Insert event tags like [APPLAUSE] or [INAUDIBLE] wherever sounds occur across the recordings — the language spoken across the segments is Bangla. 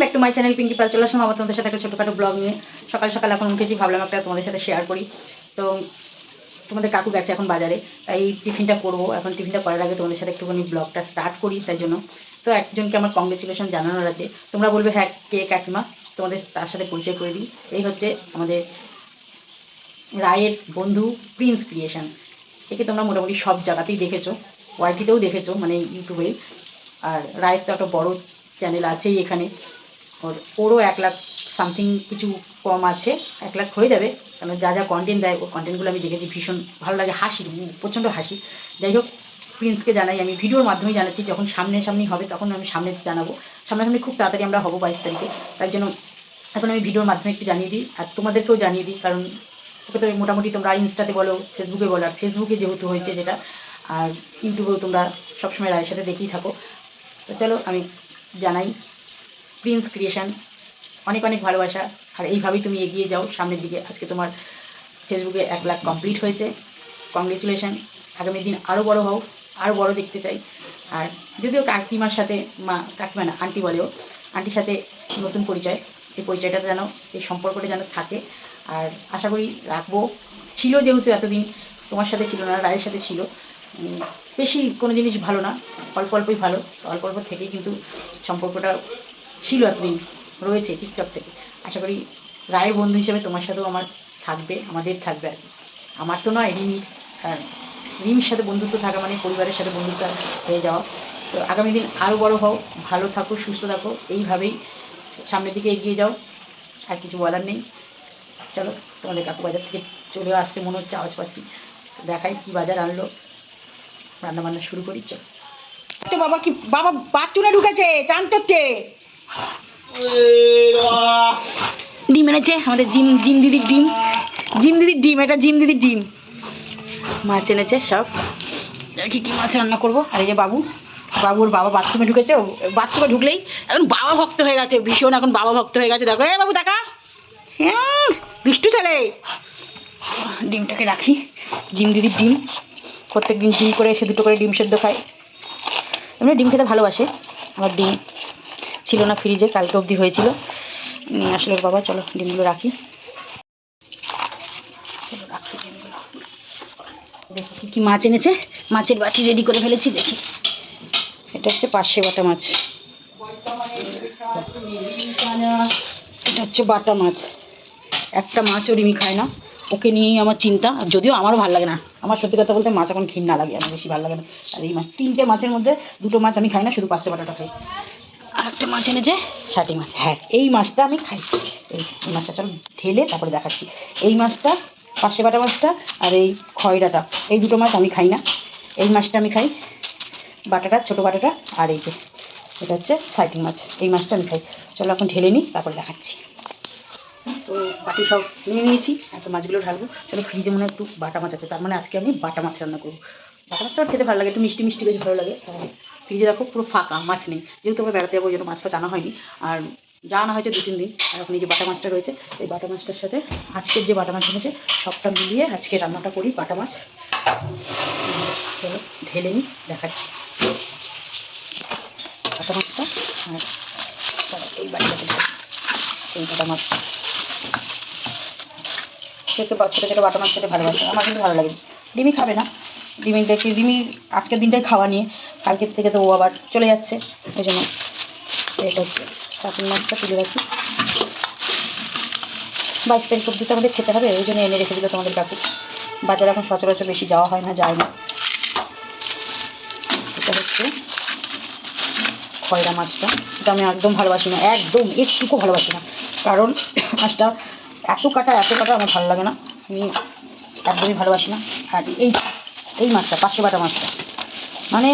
Back to my channel Pinky Pal চলে আসলাম আবার তোমাদের সাথে একটা ছোটোখাটো ব্লগ নিয়ে সকাল সকাল এখন উঠেছি, ভাবলাম একটা তোমাদের সাথে শেয়ার করি। তো তোমাদের কাকু গেছে এখন বাজারে, তাই টিফিনটা করব। এখন টিফিনটা করার আগে তোমাদের সাথে একটুখানি ব্লগটা স্টার্ট করি, তাই জন্য। তো একজনকে আমার কংগ্রেচুলেশন জানানোর আছে। তোমরা বলবে হ্যাঁ কে কাকিমা? তোমাদের তার সাথে পরিচয় করে দিই। এই হচ্ছে আমাদের রায়ের বন্ধু প্রিন্স ক্রিয়েশন একে তোমরা মোটামুটি সব জায়গাতেই দেখেছ, ওয়াইটিতেও দেখেছ মানে ইউটিউবে। আর রায়ের তো একটা বড় চ্যানেল আছেই এখানে। ওর ওরও এক লাখ সামথিং কিছু কম আছে এক লাখ হয়ে যাবে। কারণ যা যা কন্টেন্ট দেয় ওর কন্টেন্টগুলো আমি দেখেছি ভীষণ ভালো লাগে হাসি উম, প্রচণ্ড হাসি। যাই হোক প্রিন্সকে জানাই আমি ভিডিওর মাধ্যমে জানাচ্ছি যখন সামনে সামনে হবে তখন আমি সামনে জানাব। সামনাসামনি খুব তাড়াতাড়ি আমরা হব বাইশ তারিখে তার জন্য এখন আমি ভিডিওর মাধ্যমে একটু জানিয়ে দিই আর তোমাদেরকেও জানিয়ে দিই কারণ ওকে তো মোটামুটি তোমরা ইনস্টাতে বলো ফেসবুকে বলো আর ফেসবুকে যেহেতু হয়েছে যেটা আর ইউটিউবেও তোমরা সবসময় রায়ের সাথে দেখেই থাকো। তো চলো আমি জানাই প্রিন্স ক্রিয়েশন অনেক অনেক ভালোবাসা। আর এইভাবেই তুমি এগিয়ে যাও সামনের দিকে। আজকে তোমার ফেসবুকে এক লাখ কমপ্লিট হয়েছে। কংগ্রেচুলেশন আগামী দিন আরও বড় হও আরও বড় দেখতে চাই। আর যদিও কাকিমার সাথে, মা, কাকিমা না আন্টি বলেও আন্টির সাথে নতুন পরিচয়। এই পরিচয়টা যেন, এই সম্পর্কটা যেন থাকে। আর আশা করি রাখব। ছিল যেহেতু এতদিন, তোমার সাথে ছিল না, রায়ের সাথে ছিল। বেশি কোনো জিনিস ভালো না। অল্প অল্পই ভালো। অল্প অল্প থেকেই কিন্তু সম্পর্কটা ছিল এতদিন, রয়েছে টিকটক থেকে। আশা করি রায়ের বন্ধু হিসেবে তোমার সাথেও আমার থাকবে, আমাদের থাকবে আর কি। আমার তো নয় রিমির আর রিমির সাথে বন্ধুত্ব থাকা মানে পরিবারের সাথে বন্ধুত্ব হয়ে যাওয়া। তো আগামী দিন আরও বড় হও, ভালো থাকো, সুস্থ থাকো, এইভাবেই সামনের দিকে এগিয়ে যাও, আর কিছু বলার নেই। চলো, তোমাদের কাকু বাজার থেকে চলেও আসছে, মনে হচ্ছে আওয়াজ পাচ্ছি। দেখাই কি বাজার আনলো। রান্না বান্না শুরু করি, চলো। তো বাবা কি, বাবা বাথরুমে ঢুকেছে, চান করছে। ডিম এনেছে, আমাদের জিম জিম দিদির ডিম। জিম দিদির ডিম, এটা জিম দিদির ডিম। মাছ এনেছে সব। দেখি কি মাছ রান্না করব? আর এই যে বাবু। বাবুর বাবা বাথরুমে ঢুকেছে বাথরুমে ঢুকলেই এখন বাবা ভক্ত হয়ে গেছে। ভীষণ এখন বাবা ভক্ত হয়ে গেছে। দেখো, এ বাবু, দেখা। হ্যাঁ দুষ্টু ছেলে। ডিমটাকে রাখি। জিম দিদির ডিম। প্রত্যেক দিন জিম করে এসে দুটো করে ডিম সেদ্ধ খায়। এমনি ডিম খেতে ভালোবাসে। আমার ডিম ছিল না ফ্রিজে কালকে অবধি হয়েছিল। নিয়ে আসলে বাবা, চলো ডিমগুলো রাখি। চলো রাখি ডিমগুলো। দেখো কি মাছ এনেছে। মাছের বাটি রেডি করে ফেলেছি, দেখি। এটা হচ্ছে পার্শে বাটা মাছ। এটা হচ্ছে বাটা মাছ। একটা মাছও রিমি খায় না। ওকে নিয়েই আমার চিন্তা। আর যদিও আমারও ভালো লাগে না। আমার সত্যি কথা বলতে মাছ এখন ঘিন্না লাগে, আমার বেশি ভালো লাগে না। আর এই মাছ, তিনটে মাছের মধ্যে দুটো মাছ আমি খাই না, শুধু পাঁচশো বাটাটা খাই। আর একটা মাছ এনেছে ষাটি মাছ হ্যাঁ এই মাছটা আমি খাই। এই এই মাছটা চলো ঢেলে তারপরে দেখাচ্ছি। এই মাছটা পাশে বাটা মাছটা আর এই খয়রাটা, এই দুটো মাছ আমি খাই না। এই মাছটা আমি খাই, বাটাটা, ছোটো বাটাটা আর এই যে, এটা হচ্ছে সাইটিং মাছ। এই মাছটা আমি খাই। চলো এখন ঢেলে নিই, তারপরে দেখাচ্ছি। তো বাটি সব নিয়ে নিয়েছি এত মাছগুলো ঢালবো। চলো ফ্রিজে মনে একটু বাটা মাছ আছে, তার মানে আজকে আমি বাটা মাছ রান্না করব। বাটা মাছটা খেতে ভালো লাগে, একটু মিষ্টি মিষ্টি বেশ ভালো লাগে। ফ্রিজে দেখো পুরো ফাঁকা, মাছ নেই। যেহেতু আমরা বেড়াতে যাব, ওই জন্য মাছ আনা হয়নি। আর যা আনা হয়েছে দু, তিন দিন। আর এই যে বাটা মাছটা রয়েছে, এই বাটা মাছটার সাথে আজকের যে বাটা মাছ রয়েছে সবটা মিলিয়ে আজকে রান্নাটা করি, বাটা মাছ। ঢেলে নিই, দেখাচ্ছি। বাটা মাছটা, আর এই বাটিটাতে ঢালি। এই বাটা মাছটা খেতে বা- ছোটো ছোটো বাটা মাছ খেতে ভালোবাসে, আমার কিন্তু ভালো লাগে। ডিমি খাবে না। ডিমি দেখি ডিমি আজকের দিনটাই খাওয়া নিয়ে। কালকের থেকে তো ও আবার চলে যাচ্ছে ওই জন্য এটা হচ্ছে কাকুর মাছটা তুলে রাখি। বাইশ তারিখ অব্দি তো আমাদের খেতে হবে, ওই জন্য এনে রেখে দিল তোমাদের কাকু। বাজারে এখন সচরাচর বেশি যাওয়া হয় না, যায় না। এটা হচ্ছে খয়রা মাছটা, এটা আমি একদম ভালোবাসি না, একদম একটুকু ভালোবাসি না। কারণ মাছটা এত কাটা এত কাটা আমার ভালো লাগে না। আমি একদমই ভালোবাসি না। আর এই এই মাছটা, পাঁচশো বাটা মাছটা। মানে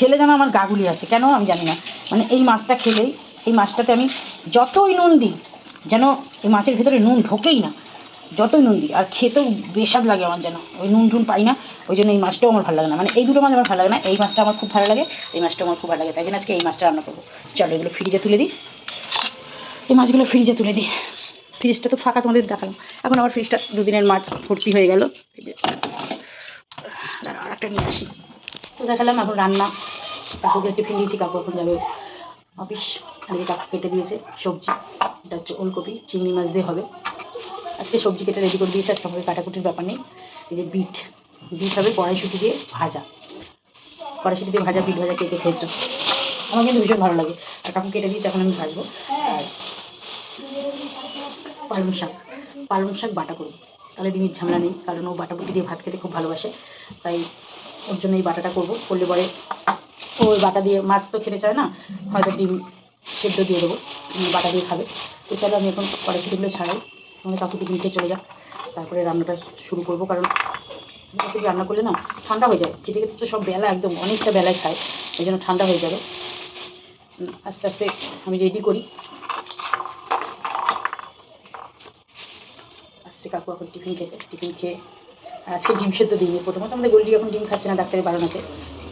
খেলে যেন আমার গাগুলি আসে, কেন আমি জানি না। মানে এই মাছটা খেলেই, এই মাছটাতে আমি যতই নুন দিই, যেন এই মাছের ভেতরে নুন ঢোকেই না, যতই নুন দিই। আর খেতেও বেস্বাদ লাগে আমার যেন, ওই নুন টুন পাই না, ওই জন্য এই মাছটাও আমার ভালো লাগে না। মানে এই দুটো মাছ আমার ভালো লাগে না, এই মাছটা আমার খুব ভালো লাগে, এই মাছটা আমার খুব ভালো লাগে। তাই জন্য আজকে এই মাছটা রান্না করব। চলো এগুলো ফ্রিজে তুলে দিই। এই মাছগুলো ফ্রিজে তুলে দিই। ফ্রিজটা তো ফাঁকা তোমাদের দেখালাম। এখন আমার ফ্রিজটা দুদিনের মাছ ভর্তি হয়ে গেল। আর একটা নিয়ে আসি। তো দেখালাম এখন রান্না। কাকুকে টিফিন দিয়েছি কাকু এখন যাবে অফিস আজকে কাকু কেটে দিয়েছে, সবজি, এটা হচ্ছে ওলকপি, চিংড়ি মাছ দিয়ে হবে। আজকে সবজি কেটে রেডি করে দিয়েছে, আজকে আমাদের কাটাকুটির ব্যাপার নেই। এই যে বিট বিট হবে কড়াইশুটি দিয়ে ভাজা। কড়াইশুটি দিয়ে ভাজা, বিট ভাজা কেটে খেয়েছো? আমার কিন্তু ভীষণ ভালো লাগে। আর কাকু কেটে দিয়েছে, এখন আমি ভাজবো। আর পালং শাক পালং শাক বাটা করব তাহলে ডিমের ঝামেলা নেই, কারণ ও বাটা বুটি দিয়ে ভাত খেতে খুব ভালোবাসে। তাই ওর জন্য এই বাটাটা করব, করলে পরে ও ওই বাটা দিয়ে মাছ তো খেতে চায় না, হয়তো ডিম সেদ্ধ দিয়ে দেবো বাটা দিয়ে খাবে। তো চলো আমি এখন কড়াইশুটিগুলো ছাড়াই আমাদের কাকু টিফিন খেয়ে চলে যাক তারপরে রান্নাটা শুরু করব, কারণ থেকে রান্না করলে না, ঠান্ডা হয়ে যায়। খেতে খেতে তো সব বেলা, একদম অনেকটা বেলায় খায় এই জন্য ঠান্ডা হয়ে যাবে। আস্তে আস্তে আমি রেডি করি। আসছে কাকু এখন টিফিন খেতে টিফিন খেয়ে আজকে ডিম সেদ্ধ দিইনি। প্রথমত আমাদের গোল্ডি এখন ডিম খাচ্ছে না, ডাক্তারের বারণ আছে।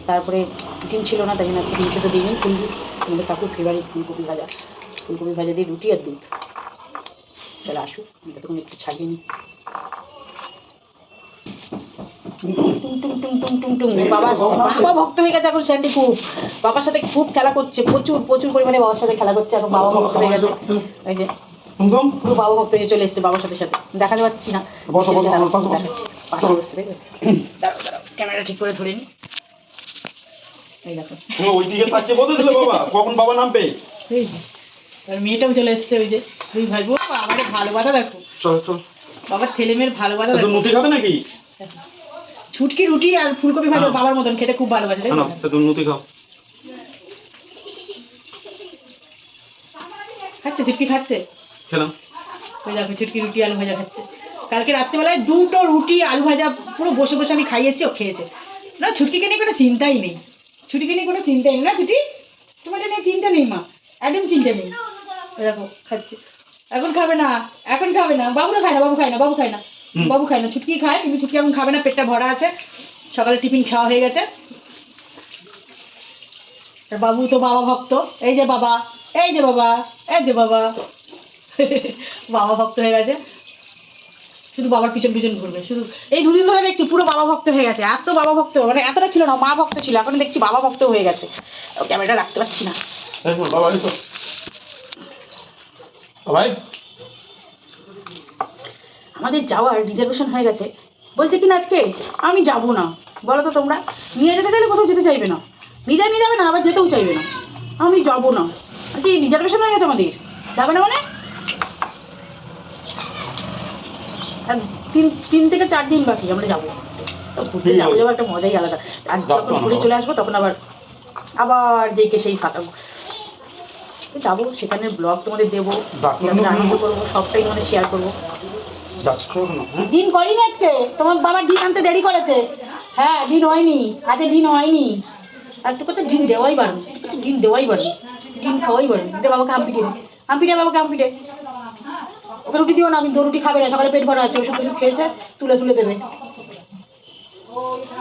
তারপরে ডিম ছিল না তাই জন্য আজকে ডিম সেদ্ধ দিইনি। কিন্তু আমাদের কাকুর ফেভারিট ফুলকপি ভাজা। ফুলকপি ভাজা দিয়ে রুটি আর দুধ। চলে আসুক আমি ততক্ষণ একটু ছাড়িয়ে নিই। বাবা বাবা ভক্ত হয়ে গেছে এখন স্যান্ডি খুব। বাবার সাথে খুব খেলা করছে প্রচুর প্রচুর পরিমাণে বাবার সাথে খেলা করছে এখন বাবা ভক্ত হয়ে গেছে। এই যে পুরো বাবা ভক্ত হয়ে চলে এসছে বাবার সাথে সাথে। দেখাতে পাচ্ছি না। ক্যামেরা ঠিক করে ধরে নি। এই দেখো। তুমি ওই দিকে তাকিয়ে বলতে দিলে বাবা কখন বাবা নামবে? এই যে আর মেয়েটাও চলে এসছে ওই যে দুই ভাই বোন আমার ভালো বাধা দেখো। চল চল। বাবার ছেলে মেয়ের ভালো বাধা দেখো। নুতি খাবে নাকি? ছুটকি রুটি আর ফুলকপি ভাজা হ্যাঁ। বাবার মতন খেতে খুব ভালোবাসে তাই না? তুমি খাও। খাচ্ছে ছুটকি খাচ্ছে? খেলাম। ওই দেখো ছুটকি রুটি আলু ভাজা খাচ্ছে। কালকে রাত্রেবেলায় দুটো রুটি আলু ভাজা পুরো বসে বসে আমি খাইয়েছি ও খেয়েছে। না ছুটকিকে নিয়ে কোনো চিন্তাই নেই। ছুটিকে নিয়ে কোনো চিন্তাই নেই। না ছুটি তোমার নিয়ে চিন্তা নেই মা। একদম চিন্তা নেই। দেখো খাচ্ছে। এখন খাবে না এখন খাবে না। বাবুরা খায় না বাবু খায় না বাবু খায় না। বাবু খায় না ছুটকি খায় কিন্তু ছুটকি এখন খাবে না পেটটা ভরা আছে। সকালে টিফিন খাওয়া হয়ে গেছে। বাবু তো বাবা ভক্ত। এই যে বাবা এই যে বাবা এই যে বাবা। [LAUGHS] বাবা ভক্ত হয়ে গেছে। শুধু বাবার পিছন পিছন ঘুরবে শুধু এই দুদিন ধরে দেখছি পুরো বাবা ভক্ত হয়ে গেছে এত বাবা ভক্ত মানে এতটা ছিল না মা ভক্ত ছিল এখন দেখছি বাবা ভক্ত হয়ে গেছে। ক্যামেরাটা রাখতে পারছি না। আমাদের যাওয়ার রিজার্ভেশন হয়ে গেছে। বলছে কি না আজকে? আমি যাব না। বলো তো তোমরা নিয়ে যেতে চাইলে কোথাও যেতে চাইবে না। নিজে নিয়ে যাবে না আবার যেতেও চাইবে না। আমি যাব না। আচ্ছা এই রিজার্ভেশন হয়ে গেছে আমাদের। যাবে না মানে? আর তিন তিন থেকে চার দিন বাকি আমরা যাব। ঘুরতে যাব যাব। একটা মজাই আলাদা। আর যখন ঘুরে চলে। আসব তখন আবার আবার যেকে সেই ফাটাবো যাব সেখানে ব্লগ তোমাদের দেবো আনন্দ করব সবটাই মানে শেয়ার করব। যাচ্ছ হ্যাঁ? দিন করিনি আজকে তোমার বাবা ডিম আনতে দেরি করেছে। হ্যাঁ ডিম হয়নি আজকে ডিম হয়নি। আর তোকে তো ডিম দেওয়াই বারণ তোকে তো ডিম দেওয়াই বারণ ডিম খাওয়াই বারণ। দে বাবাকে আম্পিটে দে আম্পিটে বাবাকে আম্পিটে ওকে রুটি দিও না কিন্তু রুটি খাবে না, সকালে পেট ভরা আছে, ওষুধ ওষুধ খেয়েছে, তুলে তুলে দেবে।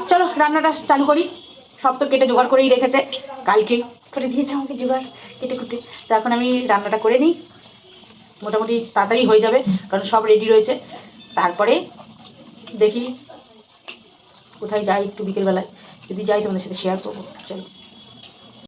চলো, রান্নাটা চালু করি। সব তো কেটে জোগাড় করেই রেখেছে। কালকে করে দিয়েছে আমাকে জোগাড়, কেটে কুটে। তো এখন আমি রান্নাটা করে নিই। মোটামুটি তাড়াতাড়ি হয়ে যাবে, কারণ সব রেডি রয়েছে। তারপরে দেখি কোথায় যাই একটু বিকেলবেলায়। যদি যাই তোমাদের সাথে শেয়ার করব। চলো।